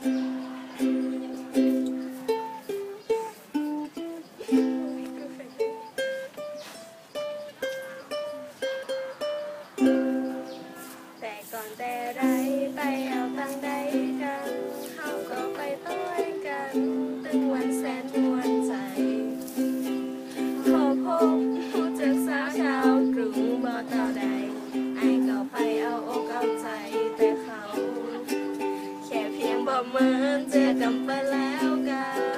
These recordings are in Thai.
แต่ก่อนแต่ไรไปเอาตังใด เหมือนจะกัไปแล้วกัน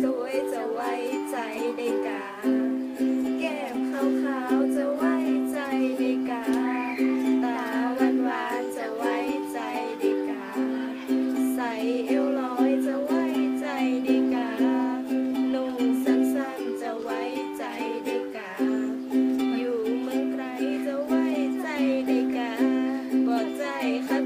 สวยจะไว้ใจได้กา แก้มขาวๆจะไว้ใจได้กา ตาหวานๆจะไว้ใจได้กา ใส่เอวลอยจะไว้ใจได้กาหนุ่งสั้นๆจะไว้ใจได้กา อยู่เมืองไกลจะไว้ใจได้กาบอกใจค่ะ